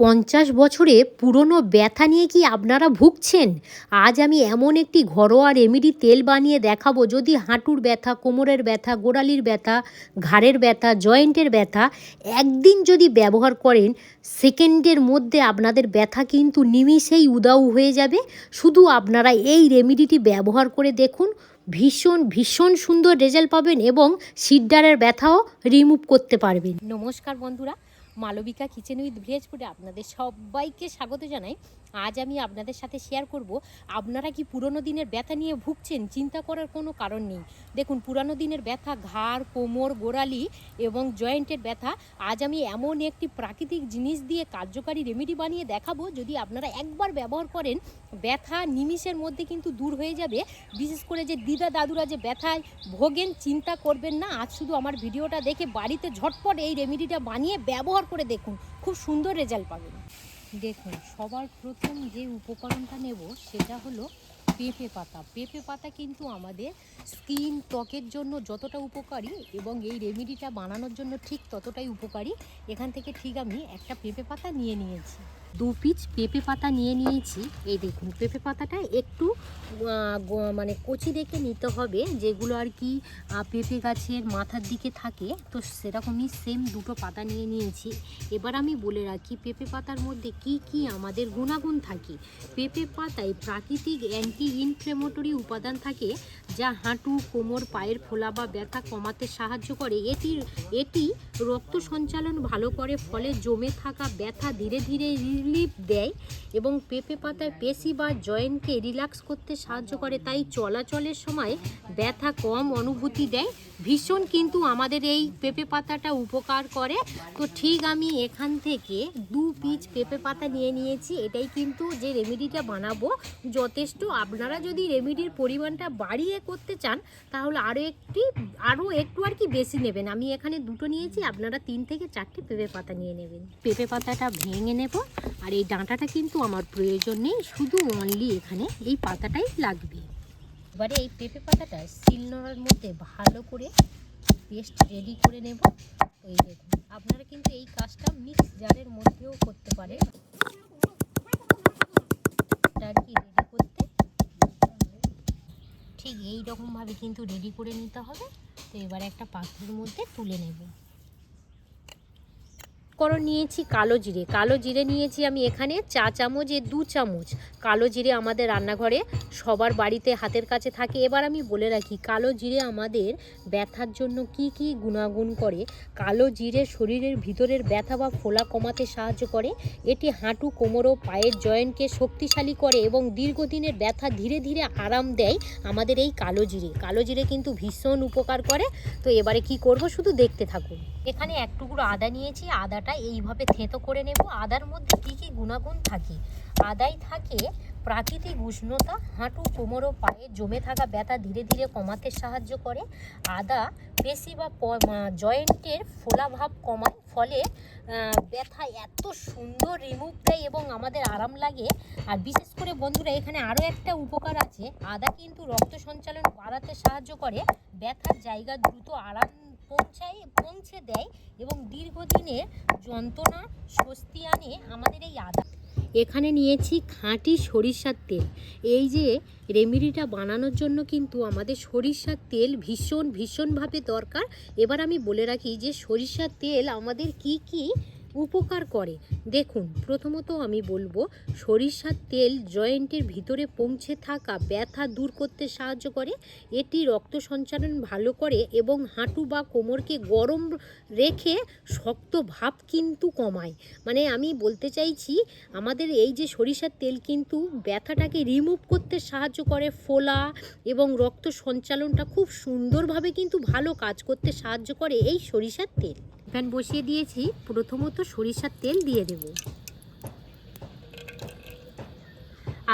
পঞ্চাশ বছরে পুরনো ব্যথা নিয়ে কি আপনারা ভুগছেন? আজ আমি এমন একটি ঘরোয়া রেমেডি তেল বানিয়ে দেখাবো, যদি হাঁটুর ব্যথা, কোমরের ব্যথা, গোড়ালির ব্যথা, ঘাড়ের ব্যথা, জয়েন্টের ব্যথা, একদিন যদি ব্যবহার করেন, সেকেন্ডের মধ্যে আপনাদের ব্যথা কিন্তু নিমিষেই উদাউ হয়ে যাবে। শুধু আপনারা এই রেমেডিটি ব্যবহার করে দেখুন, ভীষণ ভীষণ সুন্দর রেজাল্ট পাবেন এবং সিডারের ব্যথাও রিমুভ করতে পারবেন। নমস্কার বন্ধুরা মালবিকা কিচেন উইথ ভিলেজ ফুডে আপনাদের সবাইকে স্বাগত জানাই। আজ আমি আপনাদের সাথে শেয়ার করব আপনারা কি পুরনো দিনের ব্যথা নিয়ে ভুগছেন? চিন্তা করার কোনো কারণ নেই। দেখুন, পুরানো দিনের ব্যথা, ঘাড়, কোমর, গোড়ালি এবং জয়েন্টের ব্যথা, আজ আমি এমন একটি প্রাকৃতিক জিনিস দিয়ে কার্যকারী রেমেডি বানিয়ে দেখাবো। যদি আপনারা একবার ব্যবহার করেন, ব্যথা নিমিষের মধ্যে কিন্তু দূর হয়ে যাবে। বিশেষ করে যে দিদা দাদুরা যে ব্যথায় ভোগেন, চিন্তা করবেন না। আজ শুধু আমার ভিডিওটা দেখে বাড়িতে ঝটপট এই রেমেডিটা বানিয়ে ব্যবহার করে দেখুন খুব সুন্দর রেজাল্ট পাবেন। দেখুন সবার প্রথম যে উপকরণটা নেব সেটা হলো পেঁপে পাতা। পেঁপে পাতা কিন্তু আমাদের স্কিন ত্বকের জন্য যতটা উপকারী এবং এই রেমেডিটা বানানোর জন্য ঠিক ততটাই উপকারী। এখান থেকে ঠিক আমি একটা পেঁপে পাতা নিয়ে নিয়েছি। দু পিচ পেঁপে পাতা নিয়ে নিয়েছি। এই দেখুন, পেঁপে পাতাটা একটু মানে কচি দেখে নিতে হবে, যেগুলো আর কি পেঁপে গাছের মাথার দিকে থাকে। তো সেরকমই সেম দুটো পাতা নিয়ে নিয়েছি। এবার আমি বলে রাখি, পেঁপে পাতার মধ্যে কি কি আমাদের গুণাগুণ থাকে? পেঁপে পাতায় প্রাকৃতিক অ্যান্টি ইনফ্লেমেটরি উপাদান থাকে যা হাঁটু, কোমর, পায়ের ফোলা বা ব্যথা কমাতে সাহায্য করে। এটি এটি রক্ত সঞ্চালন ভালো করে, ফলে জমে থাকা ব্যথা ধীরে ধীরে রিলিফ দেয় এবং পেঁপে পাতার পেশি বা জয়েন্টকে রিল্যাক্স করতে সাহায্য করে। তাই চলাচলের সময় ব্যথা কম অনুভূতি দেয়। ভীষণ কিন্তু আমাদের এই পেঁপে পাতাটা উপকার করে। তো ঠিক আমি এখান থেকে দু পিচ পেঁপে পাতা নিয়ে নিয়েছি। এটাই কিন্তু যে রেমেডিটা বানাবো যথেষ্ট আপনারা যদি রেমেডির পরিমাণটা বাড়িয়ে করতে চান তাহলে আরও একটি আরও একটু আর কি বেশি নেবেন। আমি এখানে দুটো নিয়েছি আপনারা তিন থেকে চারটে পেঁপে পাতা নিয়ে নেবেন। পেঁপে পাতাটা ভেঙে নেব আর এই ডাঁটাটা কিন্তু আমার প্রয়োজন নেই শুধু অনলি এখানে এই পাতাটাই লাগবে। এবারে এই পেঁপে পাতাটা শিলনোড়ার মধ্যে ভালো করে পেস্ট রেডি করে নেব। এই দেখুন আপনারা কিন্তু এই কাজটা মিক্স জারের মধ্যেও করতে পারেন এটা আর কি রেডি করতে ঠিক এই রকমভাবে কিন্তু রেডি করে নিতে হবে। তো এবারে একটা পাত্রের মধ্যে তুলে নেব। করণ নিয়েছি কালো জিরে। কালো জিরে নিয়েছি আমি এখানে চা চামচ এ দু চামচ। কালো জিরে আমাদের রান্নাঘরে সবার বাড়িতে হাতের কাছে থাকে। এবার আমি বলে রাখি, কালো জিরে আমাদের ব্যথার জন্য কি কি গুণাগুণ করে? কালো জিরে শরীরের ভিতরের ব্যথা বা ফোলা কমাতে সাহায্য করে। এটি হাঁটু, কোমর ও পায়ের জয়েন্টকে শক্তিশালী করে এবং দীর্ঘদিনের ব্যথা ধীরে ধীরে আরাম দেয় আমাদের এই কালো জিরে। কালো জিরে কিন্তু ভীষণ উপকার করে। তো এবারে কি করব? শুধু দেখতে থাকুন। এখানে এক টুকরো আদা নিয়েছি। আদাটা এইভাবে থেঁতো করে নেব। আদার মধ্যে কী কী গুণাগুণ থাকে? আদায় থাকে প্রাকৃতিক উষ্ণতা, হাঁটু কোমর ও পায়ে জমে থাকা ব্যথা ধীরে ধীরে কমাতে সাহায্য করে। আদা, পেশি বা জয়েন্টের ফোলাভাব কমায়, ফলে ব্যথা এত সুন্দর রিমুভ দেয় এবং আমাদের আরাম লাগে। আর বিশেষ করে বন্ধুরা, এখানে আরও একটা উপকার আছে। আদা কিন্তু রক্ত সঞ্চালন বাড়াতে সাহায্য করে। ব্যথার জায়গা দ্রুত আরাম পৌঁছায়, পৌঁছে দেয় এবং দীর্ঘদিনের যন্ত্রণা স্বস্তি আনে আমাদের এই আদা। এখানে নিয়েছি খাঁটি সরিষার তেল। এই যে রেমিডিটা বানানোর জন্য কিন্তু আমাদের সরিষার তেল ভীষণ, ভীষণভাবে দরকার। এবার আমি বলে রাখি যে সরিষার তেল আমাদের কি কি উপকার করে। দেখুন, প্রথমত আমি বলব, সরিষার তেল জয়েন্টের ভিতরে পৌঁছে থাকা ব্যথা দূর করতে সাহায্য করে। এটি রক্ত সঞ্চালন ভালো করে এবং হাঁটু বা কোমরকে গরম রেখে শক্ত ভাব কিন্তু কমায়। মানে আমি বলতে চাইছি, আমাদের এই যে সরিষার তেল কিন্তু ব্যথাটাকে রিমুভ করতে সাহায্য করে, ফোলা এবং রক্ত সঞ্চালনটা খুব সুন্দরভাবে কিন্তু ভালো কাজ করতে সাহায্য করে এই সরিষার তেল। প্যান বসিয়ে দিয়েছি। প্রথমত সরিষার তেল দিয়ে দেব।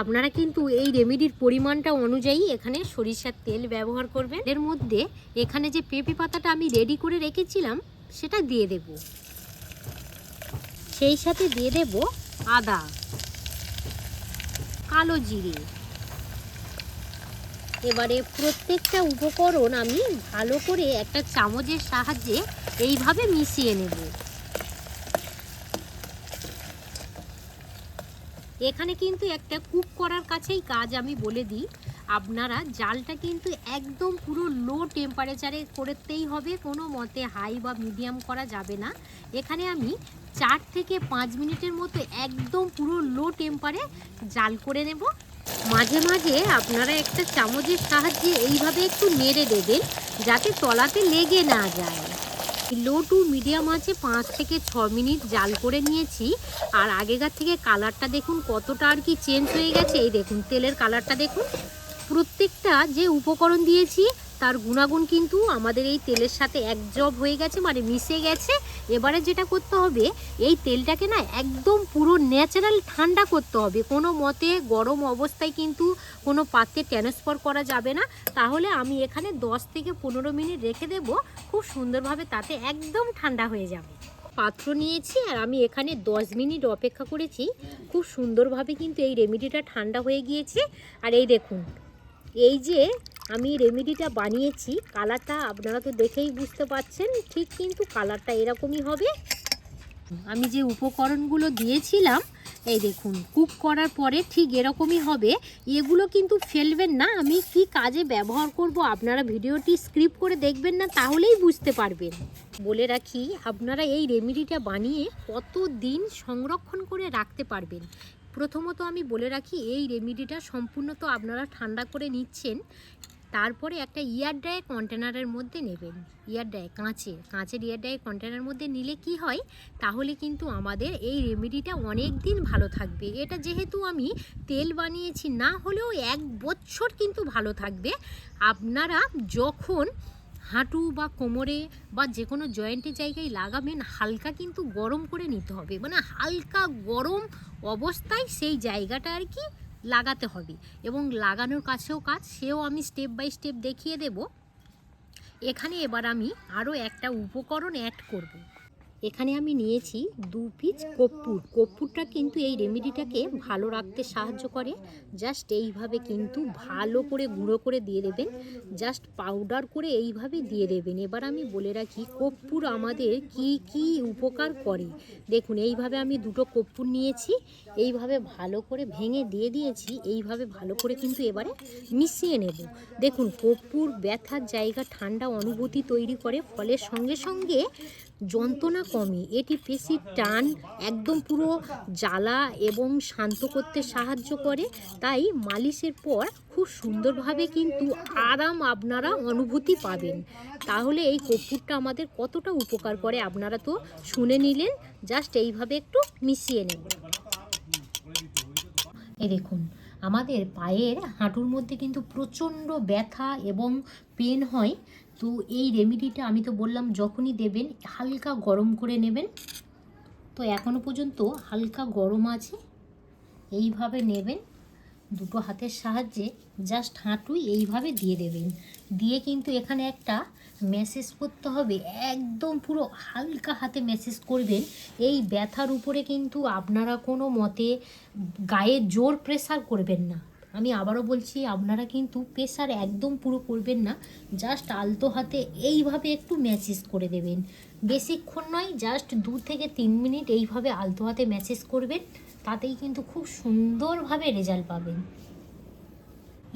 আপনারা কিন্তু এই রেমেডির পরিমাণটা অনুযায়ী এখানে সরিষার তেল ব্যবহার করবেন। এর মধ্যে এখানে যে পেঁপে পাতাটা আমি রেডি করে রেখেছিলাম, সেটা দিয়ে দেব। সেই সাথে দিয়ে দেব আদা, কালো জিরে। এবারে প্রত্যেকটা উপকরণ আমি ভালো করে একটা চামচের সাহায্যে এইভাবে মিশিয়ে নেব। এখানে কিন্তু একটা কুক করার কাছেই কাজ আমি বলে দিই, আপনারা জালটা কিন্তু একদম পুরো লো টেম্পারেচারে করতেই হবে, কোনো মতে হাই বা মিডিয়াম করা যাবে না। এখানে আমি চার থেকে পাঁচ মিনিটের মতো একদম পুরো লো টেম্পারে জাল করে নেব। মাঝে মাঝে আপনারা একটা চামচের সাহায্যে এইভাবে একটু নেড়ে দেবেন, যাতে তলাতে লেগে না যায়। লো টু মিডিয়াম আছে, পাঁচ থেকে ছ মিনিট জাল করে নিয়েছি। আর আগেকার থেকে কালারটা দেখুন কতটা আর কি চেঞ্জ হয়ে গেছে। এই দেখুন, তেলের কালারটা দেখুন। প্রত্যেকটা যে উপকরণ দিয়েছি তার গুণাগুণ কিন্তু আমাদের এই তেলের সাথে একজব হয়ে গেছে মানে মিশে গেছে। এবারে যেটা করতে হবে, এই তেলটাকে না একদম পুরো ন্যাচারাল ঠান্ডা করতে হবে। কোনো মতে গরম অবস্থায় কিন্তু কোনো পাত্রে ট্রান্সফার করা যাবে না। তাহলে আমি এখানে 10 থেকে পনেরো মিনিট রেখে দেব, খুব সুন্দরভাবে তাতে একদম ঠান্ডা হয়ে যাবে। পাত্র নিয়েছি আর আমি এখানে 10 মিনিট অপেক্ষা করেছি। খুব সুন্দরভাবে কিন্তু এই রেমেডিটা ঠান্ডা হয়ে গিয়েছে। আর এই দেখুন, এই যে আমি রেমেডিটা বানিয়েছি, কালারটা আপনারা তো দেখেই বুঝতে পাচ্ছেন, ঠিক কিন্তু কালারটা এরকমই হবে। আমি যে উপকরণগুলো দিয়েছিলাম, এই দেখুন, কুক করার পরে ঠিক এরকমই হবে। এগুলো কিন্তু ফেলবেন না, আমি কি কাজে ব্যবহার করব আপনারা ভিডিওটি স্ক্রিপ করে দেখবেন না, তাহলেই বুঝতে পারবেন। বলে রাখি, আপনারা এই রেমেডিটা বানিয়ে কত দিন সংরক্ষণ করে রাখতে পারবেন? প্রথমত আমি বলে রাখি, এই রেমেডিটা সম্পূর্ণ তো আপনারা ঠান্ডা করে নিচ্ছেন। তারপরে একটা ইয়ার ড্রাই কন্টেনারের মধ্যে নেবেন। ইয়ার ড্রাই, কাঁচে, কাঁচের ইয়ার ড্রাই কন্টেনারের মধ্যে নিলে কি হয়? তাহলে কিন্তু আমাদের এই রেমেডিটা অনেক দিন ভালো থাকবে। এটা যেহেতু আমি তেল বানিয়েছি, না হলেও এক বছর কিন্তু ভালো থাকবে। আপনারা যখন হাঁটু বা কোমরে বা যে কোনো জয়েন্টের জায়গায় লাগাবেন, হালকা কিন্তু গরম করে নিতে হবে। মানে হালকা গরম অবস্থায় সেই জায়গাটা আর কি লাগাতে হবে এবং লাগানোর কাছেও কাজ, সেও আমি স্টেপ বাই স্টেপ দেখিয়ে দেব এখানে এবার আমি আরও একটা উপকরণ অ্যাড করব। এখানে আমি নিয়েছি দু পিস কর্পূর কর্পূরটা কিন্তু এই রেমেডিটাকে ভালো রাখতে সাহায্য করে। জাস্ট এইভাবে কিন্তু ভালো করে গুঁড়ো করে দিয়ে দেবেন। জাস্ট পাউডার করে এইভাবে দিয়ে দেবেন। এবার আমি বলে রাখি কর্পূর আমাদের কি কি উপকার করে? দেখুন, এইভাবে আমি দুটো কর্পূর নিয়েছি, এইভাবে ভালো করে ভেঙে দিয়ে দিয়েছি, এইভাবে ভালো করে কিন্তু এবারে মিশিয়ে নেব। দেখুন কর্পূর ব্যথার জায়গা ঠান্ডা অনুভূতি তৈরি করে, ফলের সঙ্গে সঙ্গে যন্ত্রণা কমে। এটি পেশির টান একদম পুরো জ্বালা এবং শান্ত করতে সাহায্য করে। তাই মালিশের পর খুব সুন্দরভাবে কিন্তু আরাম আপনারা অনুভূতি পাবেন। তাহলে এই কর্পূরটা আমাদের কতটা উপকার করে আপনারা তো শুনে নিলেন। জাস্ট এইভাবে একটু মিশিয়ে নেব। এই দেখুন, আমাদের পায়ের হাঁটুর মধ্যে কিন্তু প্রচণ্ড ব্যথা এবং পেন হয়। তো এই রেমেডিটা আমি তো বললাম যখনই দেবেন, হালকা গরম করে নেবেন। তো এখনও পর্যন্ত হালকা গরম আছে, এইভাবে নেবেন দুটো হাতের সাহায্যে জাস্ট হাঁটুই এইভাবে দিয়ে দেবেন। দিয়ে কিন্তু এখানে একটা মেসেজ করতে হবে, একদম পুরো হালকা হাতে মেসেজ করবেন। এই ব্যথার উপরে কিন্তু আপনারা কোনো মতে গায়ে জোর প্রেসার করবেন না। আমি আবারও বলছি, আপনারা কিন্তু প্রেশার একদম পুরো করবেন না। জাস্ট আলতো হাতে এইভাবে একটু ম্যাসেজ করে দেবেন। বেশিক্ষণ নয় জাস্ট দু থেকে তিন মিনিট এইভাবে আলতো হাতে ম্যাসেজ করবেন, তাতেই কিন্তু খুব সুন্দরভাবে রেজাল্ট পাবেন।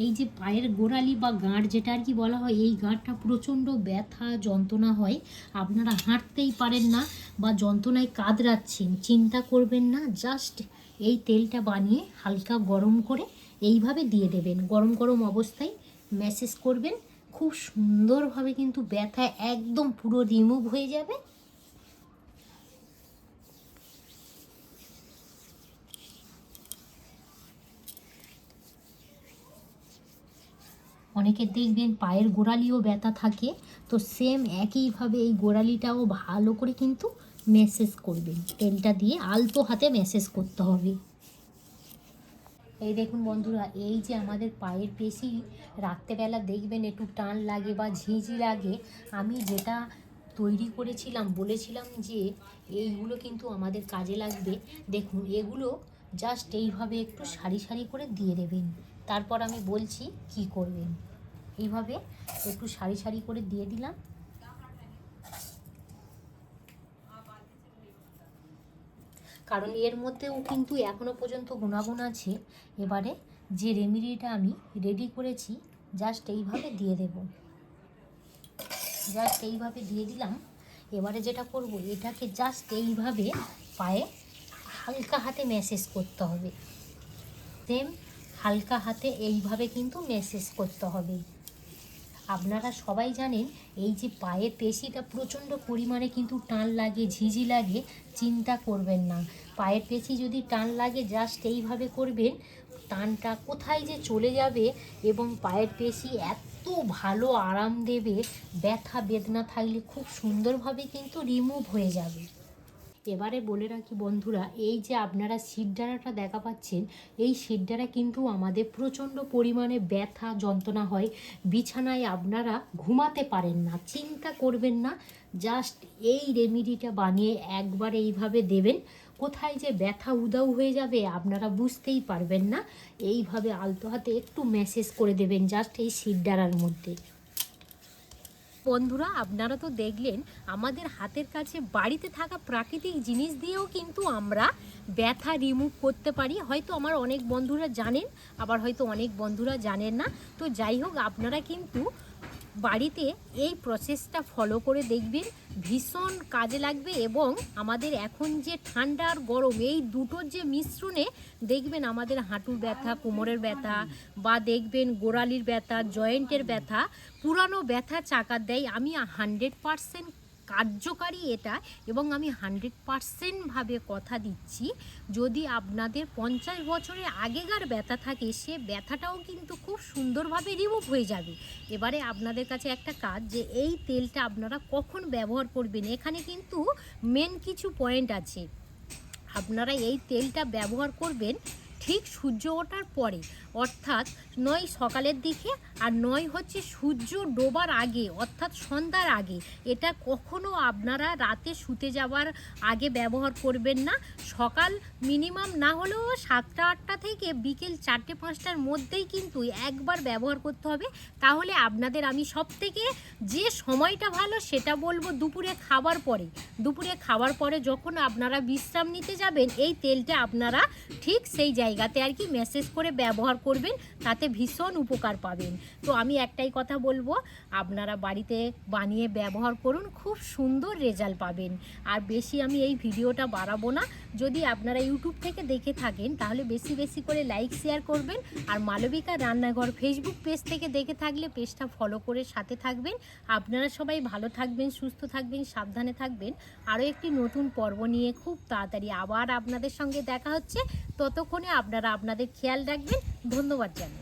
এই যে পায়ের গোড়ালি বা গাঁট যেটা আর কি বলা হয়, এই গাঁটটা প্রচণ্ড ব্যথা, যন্ত্রণা হয়। আপনারা হাঁটতেই পারেন না বা যন্ত্রণায় কাতরাচ্ছেন। চিন্তা করবেন না জাস্ট এই তেলটা বানিয়ে হালকা গরম করে এইভাবে দিয়ে দেবেন। গরম গরম অবস্থায় ম্যাসেজ করবেন। খুব সুন্দরভাবে কিন্তু ব্যথা একদম পুরো রিমুভ হয়ে যাবে। অনেকের দেখবেন পায়ের গোড়ালিও ব্যথা থাকে। তো সেম একইভাবে এই গোড়ালিটাও ভালো করে কিন্তু মেসেজ করবেন। তেলটা দিয়ে আলতো হাতে মেসেজ করতে হবে। এই দেখুন বন্ধুরা, এই যে আমাদের পায়ের পেশি, রাত্রেবেলা দেখবেন একটু টান লাগে বা ঝিঁঝি লাগে। আমি যেটা তৈরি করেছিলাম, বলেছিলাম যে এইগুলো কিন্তু আমাদের কাজে লাগবে। দেখুন, এগুলো জাস্ট এইভাবে একটু সারি সারি করে দিয়ে দেবেন। তারপর আমি বলছি কি করবেন? এইভাবে একটু সারি সারি করে দিয়ে দিলাম। কারণ এর মধ্যেও কিন্তু এখনও পর্যন্ত গুণাগুণ আছে। এবারে যে রেমেডিটা আমি রেডি করেছি জাস্ট এইভাবে দিয়ে দেব। জাস্ট এইভাবে দিয়ে দিলাম। এবারে যেটা করব, এটাকে জাস্ট এইভাবে পায়ে হালকা হাতে ম্যাসেজ করতে হবে। সেম হালকা হাতে এইভাবে কিন্তু ম্যাসেজ করতে হবে। আপনারা সবাই জানেন, এই যে পায়ের পেশিটা প্রচণ্ড পরিমাণে কিন্তু টান লাগে, ঝিঝি লাগে, চিন্তা করবেন না। পায়ের পেশি যদি টান লাগে জাস্ট এইভাবে করবেন, টানটা কোথায় যে চলে যাবে এবং পায়ের পেশি এত ভালো আরাম দেবে, ব্যথা বেদনা থাকলে খুব সুন্দরভাবে কিন্তু রিমুভ হয়ে যাবে। এবারে বলে রাখি বন্ধুরা, এই যে আপনারা সিডডারাটা দেখা পাচ্ছেন, এই সিডডারা কিন্তু আমাদের প্রচণ্ড পরিমাণে ব্যথা, যন্ত্রণা হয়। বিছানায় আপনারা ঘুমাতে পারেন না, চিন্তা করবেন না জাস্ট এই রেমিডিটা বানিয়ে একবার এইভাবে দেবেন। কোথায় যে ব্যথা উদাও হয়ে যাবে আপনারা বুঝতেই পারবেন না। এইভাবে আলতো হাতে একটু মেসেজ করে দেবেন জাস্ট এই সিডডারার মধ্যে। বন্ধুরা, আপনারা তো দেখলেন, আমাদের হাতের কাছে বাড়িতে থাকা প্রাকৃতিক জিনিস দিয়েও কিন্তু আমরা ব্যথা রিমুভ করতে পারি। হয়তো আমার অনেক বন্ধুরা জানেন, আবার হয়তো অনেক বন্ধুরা জানেন না। তো যাই হোক, আপনারা কিন্তু বাড়িতে এই প্রসেসটা ফলো করে দেখবেন। ভীষণ কাজে লাগবে এবং আমাদের এখন যে ঠান্ডা আর গরম, এই দুটোর যে মিশ্রণে দেখবেন আমাদের হাঁটুর ব্যথা, কোমরের ব্যথা বা দেখবেন গোড়ালির ব্যথা জয়েন্টের ব্যথা, পুরানো ব্যথা চাকা দেয়। আমি হান্ড্রেড পারসেন্ট কার্যকারী এটা এবং আমি হান্ড্রেড পারসেন্টভাবে কথা দিচ্ছি। যদি আপনাদের পঞ্চাশ বছরের আগেকার ব্যথা থাকে, সে ব্যথাটাও কিন্তু খুব সুন্দরভাবে রিমুভ হয়ে যাবে। এবারে আপনাদের কাছে একটা কাজ যে, এই তেলটা আপনারা কখন ব্যবহার করবেন? এখানে কিন্তু মেন কিছু পয়েন্ট আছে। আপনারা এই তেলটা ব্যবহার করবেন ঠিক সূর্য ওঠার পরে, অর্থাৎ নয় সকালের দিকে আর নয় হচ্ছে সূর্য ডোবার আগে, অর্থাৎ সন্ধ্যার আগে। এটা কখনো আপনারা রাতে শুতে যাওয়ার আগে ব্যবহার করবেন না। সকাল মিনিমাম না হলেও সাতটা, আটটা থেকে বিকেল চারটে, পাঁচটার মধ্যেই কিন্তু একবার ব্যবহার করতে হবে। তাহলে আপনাদের আমি সব থেকে যে সময়টা ভালো সেটা বলব দুপুরে খাবার পরে। দুপুরে খাবার পরে যখন আপনারা বিশ্রাম নিতে যাবেন, এই তেলটা আপনারা ঠিক সেই জায়গাতে আর কি মেসেজ করে ব্যবহার করবেন, তাতে ভীষণ উপকার পাবেন। তো আমি একটাই কথা বলব, আপনারা বাড়িতে বানিয়ে ব্যবহার করুন, খুব সুন্দর রেজাল্ট পাবেন। আর বেশি আমি এই ভিডিওটা বাড়াবো না। যদি আপনারা ইউটিউব থেকে দেখে থাকেন, তাহলে বেশি বেশি করে লাইক শেয়ার করবেন। আর মালবিকা রান্নাঘর ফেসবুক পেজ থেকে দেখে থাকলে পেজটা ফলো করে সাথে থাকবেন। আপনারা সবাই ভালো থাকবেন, সুস্থ থাকবেন, সাবধানে থাকবেন। আরও একটি নতুন পর্ব নিয়ে খুব তাড়াতাড়ি আবার আপনাদের সঙ্গে দেখা হচ্ছে। ততক্ষণে আপনারা আপনাদের খেয়াল রাখবেন ধন্যবাদ জানাই।